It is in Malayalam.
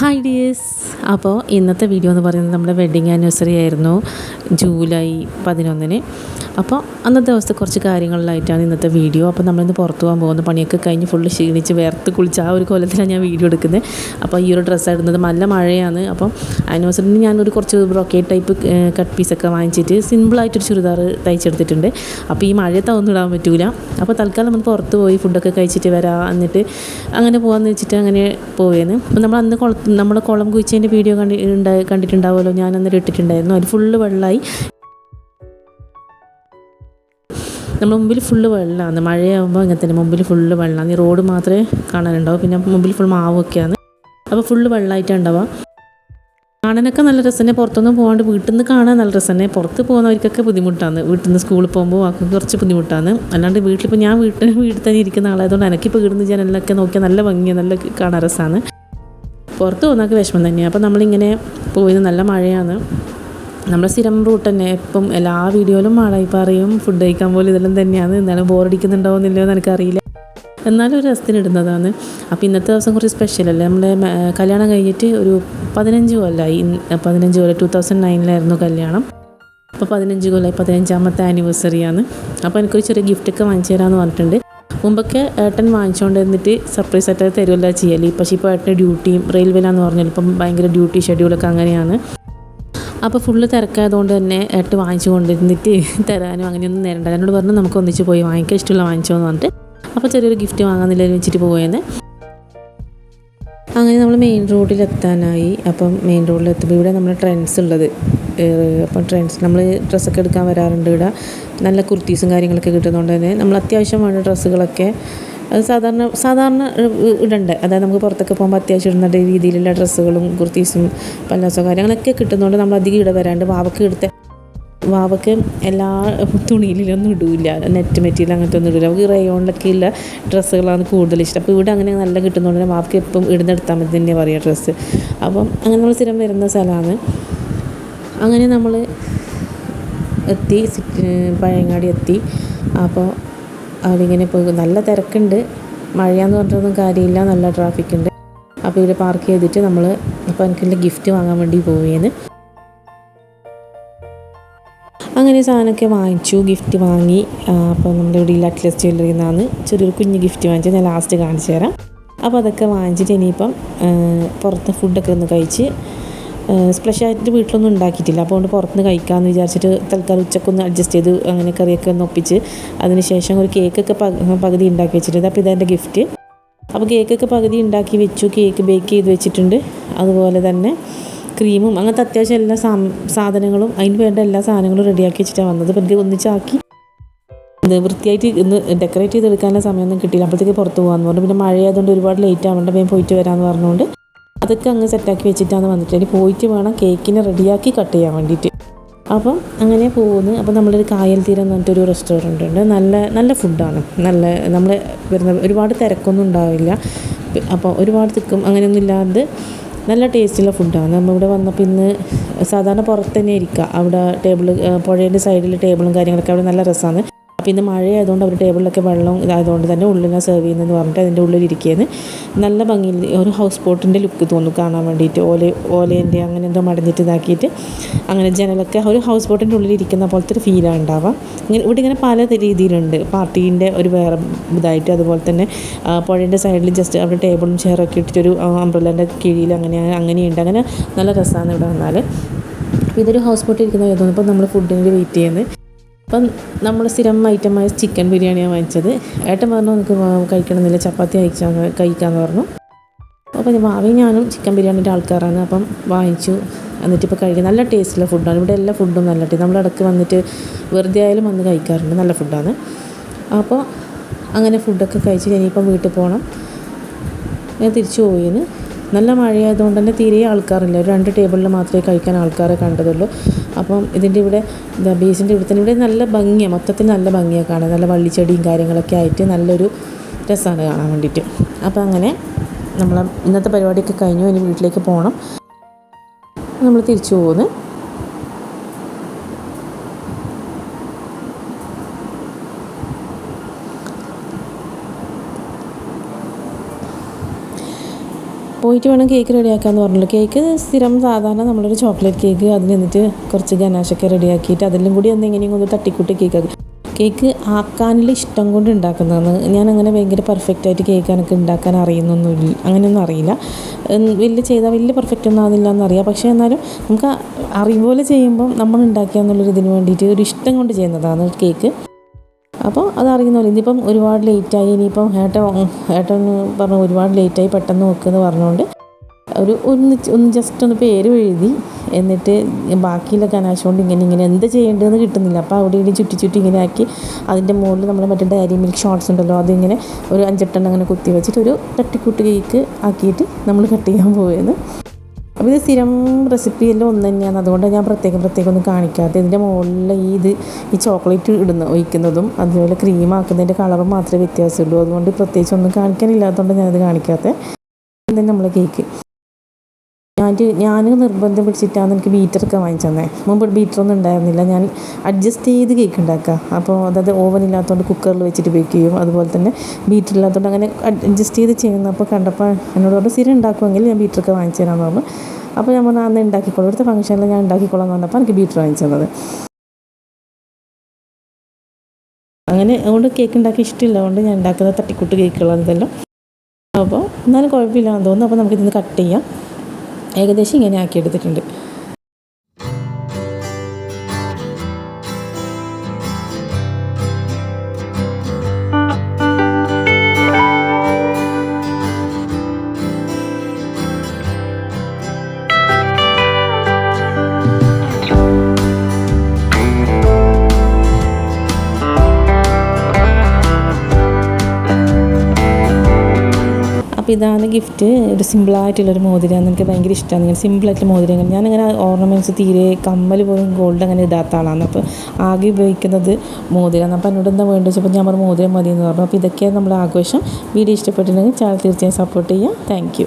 ഹായ് ഡിയേഴ്സ് അപ്പോൾ ഇന്നത്തെ വീഡിയോ എന്ന് പറയുന്നത് നമ്മുടെ വെഡ്ഡിങ് ആനിവേഴ്സറി ആയിരുന്നു ജൂലൈ പതിനൊന്നിന്. അപ്പോൾ അന്നത്തെ ദിവസത്തെ കുറച്ച് കാര്യങ്ങളിലായിട്ടാണ് ഇന്നത്തെ വീഡിയോ. അപ്പോൾ നമ്മളിന്ന് പുറത്ത് പോകാൻ പോകുന്നത് പണിയൊക്കെ കഴിഞ്ഞ് ഫുള്ള് ക്ഷീണിച്ച് വേർത്ത് കുളിച്ച് ആ ഒരു കൊല്ലത്തിലാണ് ഞാൻ വീഡിയോ എടുക്കുന്നത്. അപ്പോൾ ഈ ഒരു ഡ്രസ്സ് ഇടുന്നത് നല്ല മഴയാണ്. അപ്പോൾ ആനിവേഴ്സറിന് ഞാനൊരു കുറച്ച് ബ്രോക്കേറ്റ് ടൈപ്പ് കട്ട് പീസൊക്കെ വാങ്ങിച്ചിട്ട് സിമ്പിളായിട്ടൊരു ചുരിദാർ തയ്ച്ചെടുത്തിട്ടുണ്ട്. അപ്പോൾ ഈ മഴയത്ത് ഒന്നും ഇടാൻ പറ്റൂല. അപ്പോൾ തൽക്കാലം നമ്മൾ പുറത്ത് പോയി ഫുഡൊക്കെ കഴിച്ചിട്ട് വരാം എന്നിട്ട് അങ്ങനെ പോകാമെന്ന് വെച്ചിട്ട് അങ്ങനെ പോയേന്ന് അപ്പോൾ നമ്മൾ അന്ന് കുള നമ്മൾ കുളം കുഴിച്ചതിന്റെ വീഡിയോ കണ്ടി കണ്ടിട്ടുണ്ടാവുമല്ലോ. ഞാൻ അന്നേരം ഇട്ടിട്ടുണ്ടായിരുന്നു. അതിൽ ഫുള്ള് വെള്ളമായി നമ്മൾ മുമ്പിൽ ഫുള്ള് വെള്ളമാണ് മഴയാകുമ്പോൾ ഇങ്ങനെ തന്നെ മുമ്പിൽ ഫുള്ള് വെള്ളമാണ് ഈ റോഡ് മാത്രമേ കാണാനുണ്ടാവും. പിന്നെ മുമ്പിൽ ഫുൾ മാവൊക്കെയാണ്. അപ്പോൾ ഫുള്ള് വെള്ളമായിട്ടാണ് ഉണ്ടാവുക. കാണാനൊക്കെ നല്ല രസന്നെ. പുറത്തൊന്നും പോകാണ്ട് വീട്ടിൽ നിന്ന് കാണാൻ നല്ല രസന്നെ. പുറത്ത് പോകുന്നവർക്കൊക്കെ ബുദ്ധിമുട്ടാണ്. വീട്ടിൽ നിന്ന് സ്കൂളിൽ പോകുമ്പോൾ ഒക്കെ കുറച്ച് ബുദ്ധിമുട്ടാണ്. അല്ലാണ്ട് വീട്ടിലിപ്പോൾ ഞാൻ വീട്ടിൽ വീട്ടിൽ തന്നെ ഇരിക്കുന്ന ആളായതുകൊണ്ട് എനിക്കിപ്പോൾ ഇവിടുന്ന് ജനലിലൊക്കെ നോക്കിയാൽ നല്ല ഭംഗിയാണ് നല്ല കാണാൻ രസമാണ് പുറത്ത് പോകുന്നതൊക്കെ വിഷമം തന്നെയാണ് അപ്പോൾ നമ്മളിങ്ങനെ പോയത് നല്ല മഴയാണ്. നമ്മുടെ സ്ഥിരം റൂട്ട് തന്നെ. ഇപ്പം എല്ലാ വീഡിയോയിലും പറയും ഫുഡ് കഴിക്കാൻ പോലും ഇതെല്ലാം തന്നെയാണ്. എന്നാലും ബോറടിക്കുന്നുണ്ടോ എന്നില്ലയോ എന്ന് എനിക്കറിയില്ല. എന്നാലും ഒരു രസത്തിന് ഇടുന്നതാണ്. അപ്പോൾ ഇന്നത്തെ ദിവസം കുറച്ച് സ്പെഷ്യലല്ലേ നമ്മുടെ മ- കല്യാണം കഴിഞ്ഞിട്ട് ഒരു പതിനഞ്ച് കൊല്ലമായി പതിനഞ്ച് കൊല്ലം ടു തൗസൻഡ് നയനിലായിരുന്നു കല്യാണം. അപ്പോൾ പതിനഞ്ച് കൊല്ലമായി പതിനഞ്ചാമത്തെ ആനിവേഴ്സറിയാണ് അപ്പോൾ എനിക്കൊരു ചെറിയ ഗിഫ്റ്റൊക്കെ വാങ്ങിച്ചു തരാമെന്ന് പറഞ്ഞിട്ടുണ്ട്. മുമ്പൊക്കെ ഏട്ടൻ വാങ്ങിച്ചുകൊണ്ട് വന്നിട്ട് സർപ്രൈസ് ആയിട്ട് തരുമല്ല ചെയ്യൽ. പക്ഷേ ഇപ്പോൾ ഏട്ടന്റെ ഡ്യൂട്ടിയും റെയിൽവേലാന്ന് പറഞ്ഞാൽ ഇപ്പം ഭയങ്കര ഡ്യൂട്ടി ഷെഡ്യൂളൊക്കെ അങ്ങനെയാണ്. അപ്പോൾ ഫുള്ള് തിരക്കായതുകൊണ്ട് തന്നെ ഏട്ട് വാങ്ങിച്ചു കൊണ്ടിരുന്നിട്ട് തരാനും അങ്ങനെയൊന്നും നേരണ്ട. എന്നോട് പറഞ്ഞു നമുക്ക് ഒന്നിച്ച് പോയി വാങ്ങിക്കാൻ ഇഷ്ടമുള്ള വാങ്ങിച്ചോ എന്ന് പറഞ്ഞിട്ട്. അപ്പോൾ ചെറിയൊരു ഗിഫ്റ്റ് വാങ്ങാന്നില്ല വെച്ചിട്ട് പോയെന്ന്. അങ്ങനെ നമ്മൾ മെയിൻ റോഡിലെത്താനായി അപ്പം മെയിൻ റോഡിൽ എത്തുമ്പോൾ ഇവിടെ നമ്മുടെ ട്രെൻഡ്സ് ഉള്ളത്. അപ്പം ട്രെൻഡ്സ് നമ്മൾ ഡ്രസ്സൊക്കെ എടുക്കാൻ വരാറുണ്ട് ഇവിടെ. നല്ല കുർത്തീസും കാര്യങ്ങളൊക്കെ കിട്ടുന്നതുകൊണ്ട് തന്നെ. നമ്മൾ അത്യാവശ്യം വേണ്ട ഡ്രസ്സുകളൊക്കെ അത് സാധാരണ സാധാരണ ഇടണ്ടേ. അതായത് നമുക്ക് പുറത്തൊക്കെ പോകുമ്പോൾ അത്യാവശ്യം ഇടുന്ന രീതിയിലുള്ള ഡ്രസ്സുകളും കുർത്തീസും പല്ലാസോ കാര്യങ്ങളൊക്കെ കിട്ടുന്നതുകൊണ്ട് നമ്മൾ അധികം ഇട വരാണ്ട് വാവക്ക് എടുത്ത വാവക്ക് എല്ലാ തുണിയിലൊന്നും ഇടില്ല. നെറ്റ് മെറ്റീരിയൽ അങ്ങനത്തെ ഒന്നും ഇടില്ല. നമുക്ക് റയോണിലൊക്കെ ഉള്ള ഡ്രസ്സുകളാണ് കൂടുതൽ ഇഷ്ടം. അപ്പോൾ ഇവിടെ അങ്ങനെ നല്ല കിട്ടുന്നതുകൊണ്ട് വാവക്ക് എപ്പം ഇടുന്നെടുത്താൽ മതി തന്നെ പറയുക ഡ്രസ്സ്. അപ്പം അങ്ങനെ നമ്മൾ സ്ഥിരം വരുന്ന സ്ഥലമാണ്. അങ്ങനെ നമ്മൾ എത്തി പഴയങ്ങാടി എത്തി. അപ്പോൾ അവിടെ പോയി. നല്ല തിരക്കുണ്ട്. മഴയാന്ന് പറഞ്ഞിട്ടൊന്നും കാര്യമില്ല. നല്ല ട്രാഫിക് ഉണ്ട് അപ്പോൾ ഇവിടെ പാർക്ക് ചെയ്തിട്ട് നമ്മൾ അപ്പോൾ എനിക്കുള്ള ഗിഫ്റ്റ് വാങ്ങാൻ വേണ്ടി പോവുകയാണ് അങ്ങനെ സാധനമൊക്കെ വാങ്ങിച്ചു. ഗിഫ്റ്റ് വാങ്ങി. അപ്പോൾ നമ്മുടെ ഇവിടെ അറ്റ്ലസ് ജ്വല്ലറിയിൽ നിന്നാണ് ചെറിയൊരു കുഞ്ഞ് ഗിഫ്റ്റ് വാങ്ങിച്ചത്. ഞാൻ ലാസ്റ്റ് കാണിച്ചു തരാം. അപ്പോൾ അതൊക്കെ വാങ്ങിച്ചിട്ട് ഇനിയിപ്പം പുറത്ത് ഫുഡൊക്കെ ഒന്ന് കഴിച്ച് സ്പെഷ്യലായിട്ട് വീട്ടിലൊന്നും ഉണ്ടാക്കിയിട്ടില്ല. അപ്പോൾ അതുകൊണ്ട് പുറത്തുനിന്ന് കഴിക്കാമെന്ന് വിചാരിച്ചിട്ട് തൽക്കാലം ഉച്ചക്കൊന്ന് അഡ്ജസ്റ്റ് ചെയ്ത് അങ്ങനെ കറിയൊക്കെ ഒന്ന് ഒപ്പിച്ച് അതിനുശേഷം ഒരു കേക്കൊക്കെ പകുതി ഉണ്ടാക്കി വെച്ചിട്ടുണ്ട്. അപ്പോൾ ഇതെന്റെ ഗിഫ്റ്റ് അപ്പോൾ കേക്കൊക്കെ പകുതി ഉണ്ടാക്കി വെച്ചു. കേക്ക് ബേക്ക് ചെയ്ത് വെച്ചിട്ടുണ്ട്. അതുപോലെ തന്നെ ക്രീമും അങ്ങനത്തെ അത്യാവശ്യം എല്ലാ സാ സാധനങ്ങളും അതിന് വേണ്ട എല്ലാ സാധനങ്ങളും റെഡിയാക്കി വെച്ചിട്ടാണ് വന്നത്. അപ്പോൾ എനിക്ക് ഒന്നിച്ചാക്കി ഇത് വൃത്തിയായിട്ട് ഇന്ന് ഡെക്കറേറ്റ് ചെയ്തെടുക്കാനുള്ള സമയമൊന്നും കിട്ടിയില്ല. അപ്പോഴത്തേക്ക് പുറത്ത് പോകാമെന്ന് പറഞ്ഞു. പിന്നെ മഴയായതുകൊണ്ട് ഒരുപാട് ലേറ്റ് ആവേണ്ട. വേഗം പോയിട്ട് വരാമെന്ന് പറഞ്ഞുകൊണ്ട് അതൊക്കെ അങ്ങ് സെറ്റാക്കി വെച്ചിട്ടാണ് വന്നിട്ട്. ഇനി പോയിട്ട് വേണം കേക്കിനെ റെഡിയാക്കി കട്ട് ചെയ്യാൻ വേണ്ടിയിട്ട്. അപ്പം അങ്ങനെ പോകുന്നു. അപ്പം നമ്മളൊരു കായൽ തീരം എന്ന് പറഞ്ഞിട്ടൊരു റെസ്റ്റോറന്റ് ഉണ്ട്. നല്ല നല്ല ഫുഡാണ് നല്ല നമ്മൾ വരുന്ന ഒരുപാട് തിരക്കൊന്നും ഉണ്ടാവില്ല. അപ്പോൾ ഒരുപാട് തിക്കും അങ്ങനെയൊന്നും ഇല്ലാതെ നല്ല ടേസ്റ്റുള്ള ഫുഡാണ് നമ്മളിവിടെ വന്നപ്പോൾ ഇന്ന് സാധാരണ പുറത്ത് തന്നെ ഇരിക്കുക അവിടെ ടേബിൾ പുഴേന്റെ സൈഡിൽ ടേബിളും കാര്യങ്ങളൊക്കെ അവിടെ നല്ല രസമാണ് അപ്പോൾ ഇന്ന് മഴയായതുകൊണ്ട് അവർ ടേബിളിലൊക്കെ വെള്ളം ഇതായതുകൊണ്ട് തന്നെ ഉള്ളിൽ സെർവ് ചെയ്യുന്നതെന്ന് പറഞ്ഞിട്ട് അതിന്റെ ഉള്ളിൽ ഇരിക്കുകയാണ് നല്ല ഭംഗിയിൽ ഒരു ഹൗസ് ബോട്ടിന്റെ ലുക്ക് തോന്നും കാണാൻ വേണ്ടിയിട്ട്. ഓല ഓലേന്റെ അങ്ങനെ എന്തോ മടഞ്ഞിട്ട് ഇതാക്കിയിട്ട് അങ്ങനെ ജനലൊക്കെ ഒരു ഹൗസ് ബോട്ടിന്റെ ഉള്ളിൽ ഇരിക്കുന്ന പോലത്തെ ഒരു ഫീലാണ് ഉണ്ടാവുക. ഇങ്ങനെ ഇവിടെ ഇങ്ങനെ പല രീതിയിലുണ്ട്. പാർട്ടീന്റെ ഒരു വേറെ ഇതായിട്ട് അതുപോലെ തന്നെ പുഴേന്റെ സൈഡിൽ ജസ്റ്റ് അവിടെ ടേബിളും ചെയറൊക്കെ ഇട്ടിട്ടൊരു അംബ്രല്ലേന്റെ കീഴിൽ അങ്ങനെ അങ്ങനെയുണ്ട്. അങ്ങനെ നല്ല രസമാണ് ഇവിടെ വന്നാൽ ഇതൊരു ഹൗസ് ബോട്ടിൽ ഇരിക്കുന്ന തോന്നുന്നു നമ്മൾ ഫുഡിന് വെയിറ്റ് ചെയ്യുന്നത്. അപ്പം നമ്മൾ സ്ഥിരം ഐറ്റമായ ചിക്കൻ ബിരിയാണിയാണ് വാങ്ങിച്ചത്. ഏട്ടൻ പറഞ്ഞു നമുക്ക് കഴിക്കണമെന്നില്ല. ചപ്പാത്തി കഴിച്ചാൽ കഴിക്കാമെന്ന് പറഞ്ഞു. അപ്പോൾ ഭാവി ഞാനും ചിക്കൻ ബിരിയാണിന്റെ ആൾക്കാരാണ്. അപ്പം വാങ്ങിച്ചു. എന്നിട്ട് ഇപ്പോൾ കഴിക്കും. നല്ല ടേസ്റ്റുള്ള ഫുഡാണ്. ഇവിടെ എല്ലാ ഫുഡും നല്ല ടേസ്റ്റ് നമ്മൾ വന്നിട്ട് വെറുതെ ആയാലും വന്ന് കഴിക്കാറുണ്ട്. നല്ല ഫുഡാണ്. അപ്പോൾ അങ്ങനെ ഫുഡൊക്കെ കഴിച്ച് ഇനിയിപ്പം വീട്ടിൽ പോകണം ഞാൻ തിരിച്ചു പോയിന്. നല്ല മഴയായതുകൊണ്ട് തന്നെ തീരെ ആൾക്കാറില്ല ഒരു രണ്ട് ടേബിളിൽ മാത്രമേ കഴിക്കാൻ ആൾക്കാരെ കണ്ടതുള്ളൂ. അപ്പം ഇതിന്റെ ഇവിടെ ബീച്ചിന്റെ ഇവിടെ തന്നെ ഇവിടെ നല്ല ഭംഗിയാണ് മൊത്തത്തിൽ നല്ല ഭംഗിയാണ് കാണാൻ. നല്ല വള്ളിച്ചെടിയും കാര്യങ്ങളൊക്കെ ആയിട്ട് നല്ലൊരു രസമാണ് കാണാൻ വേണ്ടിയിട്ട്. അപ്പോൾ അങ്ങനെ നമ്മൾ ഇന്നത്തെ പരിപാടിയൊക്കെ കഴിഞ്ഞു. ഇനി വീട്ടിലേക്ക് പോകണം നമ്മൾ തിരിച്ചു പോകുന്നു. പോയിട്ട് വേണം കേക്ക് റെഡിയാക്കാമെന്ന് പറഞ്ഞല്ലോ? കേക്ക് സ്ഥിരം സാധാരണ നമ്മളൊരു ചോക്ലേറ്റ് കേക്ക് അതിൽ നിന്നിട്ട് കുറച്ച് ഗനാശൊക്കെ റെഡിയാക്കിയിട്ട് അതെല്ലാം കൂടി ഒന്ന് എങ്ങനെയും ഒന്ന് തട്ടിക്കൂട്ടി കേക്ക് കേക്ക് ആക്കാനിൽ ഇഷ്ടം കൊണ്ട് ഉണ്ടാക്കുന്നതാണ്. ഞാൻ അങ്ങനെ ഭയങ്കര പെർഫെക്റ്റ് ആയിട്ട് കേക്ക് എനിക്ക് ഉണ്ടാക്കാൻ അറിയുന്നൊന്നുമില്ല അങ്ങനെയൊന്നും അറിയില്ല. വലിയ ചെയ്താൽ വലിയ പെർഫെക്റ്റ് ഒന്നും ആകുന്നില്ല എന്നറിയാം പക്ഷേ എന്നാലും നമുക്ക് അറിവ് പോലെ ചെയ്യുമ്പം നമ്മൾ ഉണ്ടാക്കുക എന്നുള്ളൊരു ഇതിന് വേണ്ടിയിട്ട് ഒരു ഇഷ്ടം കൊണ്ട് ചെയ്യുന്നതാണ് കേക്ക് അപ്പോൾ അതറിയുന്ന പോലെ ഇനിയിപ്പം ഒരുപാട് ലേറ്റായി ഇനിയിപ്പം ഏട്ടൻ ഏട്ടൻ പറഞ്ഞു ഒരുപാട് ലേറ്റായി പെട്ടെന്ന് വെക്കുമെന്ന് പറഞ്ഞുകൊണ്ട് ഒരു ഒന്ന് ഒന്ന് ജസ്റ്റ് ഒന്ന് പേര് എഴുതി എന്നിട്ട് ബാക്കിയുള്ള കനാശോണ്ട് ഇങ്ങനെ ഇങ്ങനെ എന്ത് ചെയ്യേണ്ടതെന്ന് കിട്ടുന്നില്ല. അപ്പോൾ അവിടെ ഇവിടെ ചുറ്റി ചുറ്റി ഇങ്ങനെ ആക്കി അതിന്റെ മുകളിൽ നമ്മൾ മറ്റേ ഡയറി മിൽക്ക് ഷോട്ട്സ് ഉണ്ടല്ലോ അതിങ്ങനെ ഒരു അഞ്ചെട്ടെണ്ണം അങ്ങനെ കുത്തി വെച്ചിട്ട് ഒരു തട്ടിക്കൂട്ട് കേക്ക് ആക്കിയിട്ട് നമ്മൾ കട്ട് ചെയ്യാൻ പോയത് അപ്പോൾ ഇത് സ്ഥിരം റെസിപ്പി എല്ലാം ഒന്ന് തന്നെയാണ്. അതുകൊണ്ട് ഞാൻ പ്രത്യേകം പ്രത്യേകം ഒന്നും കാണിക്കാത്ത ഇതിന്റെ മുകളിൽ ഈ ഇത് ഈ ചോക്ലേറ്റ് ഇടുന്ന ഒഴിക്കുന്നതും അതുപോലെ ക്രീം കളറും മാത്രമേ വ്യത്യാസമുള്ളൂ. അതുകൊണ്ട് പ്രത്യേകിച്ച് ഒന്നും കാണിക്കാനില്ലാത്തതുകൊണ്ട് ഞാനത് കാണിക്കാത്ത നമ്മൾ കേക്ക് ഞാൻ ഞാൻ നിർബന്ധം പിടിച്ചിട്ടാണ് എനിക്ക് ബീറ്ററൊക്കെ വാങ്ങിച്ചു തന്നെ. മുമ്പ് ബീറ്ററൊന്നും ഉണ്ടായിരുന്നില്ല. ഞാൻ അഡ്ജസ്റ്റ് ചെയ്ത് കേക്ക് ഉണ്ടാക്കുക. അപ്പോൾ അതായത് ഓവൻ ഇല്ലാത്തതുകൊണ്ട് കുക്കറിൽ വെച്ചിട്ട് ബേക്ക് ചെയ്യും. അതുപോലെ തന്നെ ബീറ്റർ ഇല്ലാത്തതുകൊണ്ട് അങ്ങനെ അഡ്ജസ്റ്റ് ചെയ്ത് ചെയ്യുന്നു അപ്പോൾ കണ്ടപ്പോൾ എന്നോട് പറഞ്ഞു സ്ഥിരം ഉണ്ടാക്കുമെങ്കിൽ ഞാൻ ബീറ്ററൊക്കെ വാങ്ങിച്ചു തരാമെന്ന് പറഞ്ഞു. അപ്പോൾ ഞാൻ പറഞ്ഞു അന്ന് ഉണ്ടാക്കിക്കോളാം. ഇവിടുത്തെ ഫംഗ്ഷനിൽ ഞാൻ ഉണ്ടാക്കിക്കോളാം എന്ന് പറഞ്ഞപ്പോൾ എനിക്ക് ബീറ്റർ വാങ്ങിച്ചു തന്നത്. അങ്ങനെ അതുകൊണ്ട് കേക്ക് ഉണ്ടാക്കി ഇഷ്ടമില്ല. അതുകൊണ്ട് ഞാൻ ഉണ്ടാക്കുന്ന തട്ടിക്കൂട്ട് കേക്കുകളാണ് ഇതെല്ലാം. അപ്പോൾ എന്നാലും കുഴപ്പമില്ലാന്ന് തോന്നുന്നു. അപ്പോൾ നമുക്കിതിന്ന് കട്ട് ചെയ്യാം. ഏകദേശം ഇങ്ങനെ ആക്കി എടുത്തിട്ടുണ്ട്. അപ്പോൾ ഇതാണ് ഗിഫ്റ്റ് ഒരു സിമ്പിളായിട്ടുള്ളൊരു മോതിരമാണ് എനിക്ക് ഭയങ്കര ഇഷ്ടമാണ് ഇങ്ങനെ സിമ്പിളായിട്ടുള്ള മോതിരങ്ങൾ. ഞാനിങ്ങനെ ഓർണമെന്റ്സ് തീരെ കമ്മൽ പോലും ഗോൾഡ് അങ്ങനെ ഇടാത്ത ആളാണ്. അപ്പോൾ ആകെ ഉപയോഗിക്കുന്നത് മോതിരമാണ് അപ്പോൾ എന്നോട് എന്താ വേണ്ടത് വെച്ചപ്പോൾ ഞാൻ പറഞ്ഞു മോതിരം മതി എന്ന് പറഞ്ഞു. അപ്പോൾ ഇതൊക്കെയാണ് നമ്മുടെ ആഘോഷം. വീഡിയോ ഇഷ്ടപ്പെട്ടിട്ടുണ്ടെങ്കിൽ ചാനൽ തീർച്ചയായും സപ്പോർട്ട് ചെയ്യാം താങ്ക്